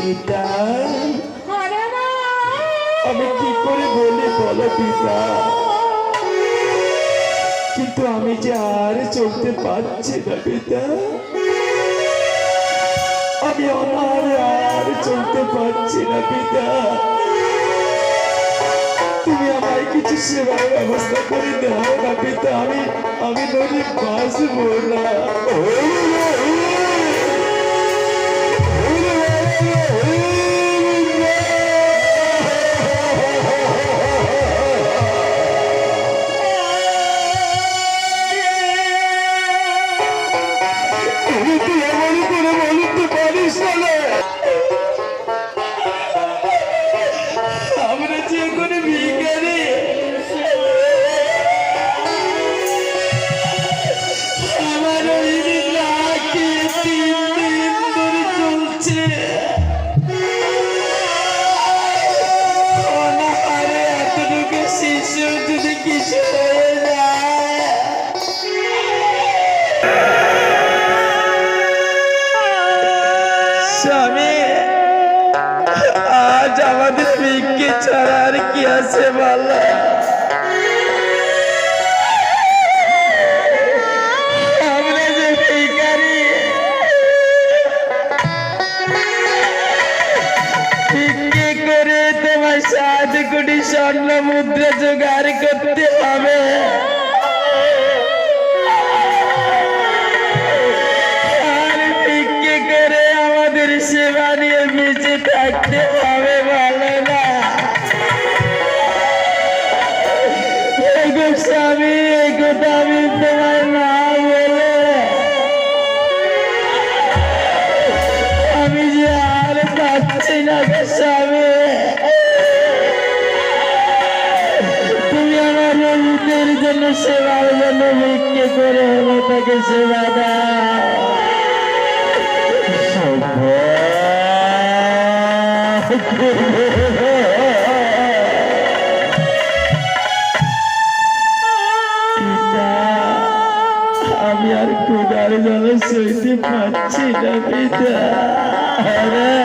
পিতা। আমি কি করে বলি বলো পিতা? কিন্তু আমি যে আর চলতে পারছি না পিতা। আমি অনারে আর চলতে পারছি না পিতা। তুমি আমায় কিছু সেবার ব্যবস্থা করে দাও না পিতা। আমি আমি নদী বাঁচবো না তুমি তুই স্বামী। আজ আমাদের ভিক্ষে ছাড়া আর কি আছে বলো? সাত কোটি স্বর্ণ মুদ্রা জোগাড় করতে হবে। আমাদের সেবা নিয়ে বেঁচে থাকতে হবে ভালো না স্বামী এগোটা আমি তোমার না বলে আমি যে আর পাচ্ছি না স্বামী তুমি আমার জন্য ভিক্ষে করে হলো তাকে সেবা আমি আর কুদার জল সইতে পারছি না পিতা। আরে।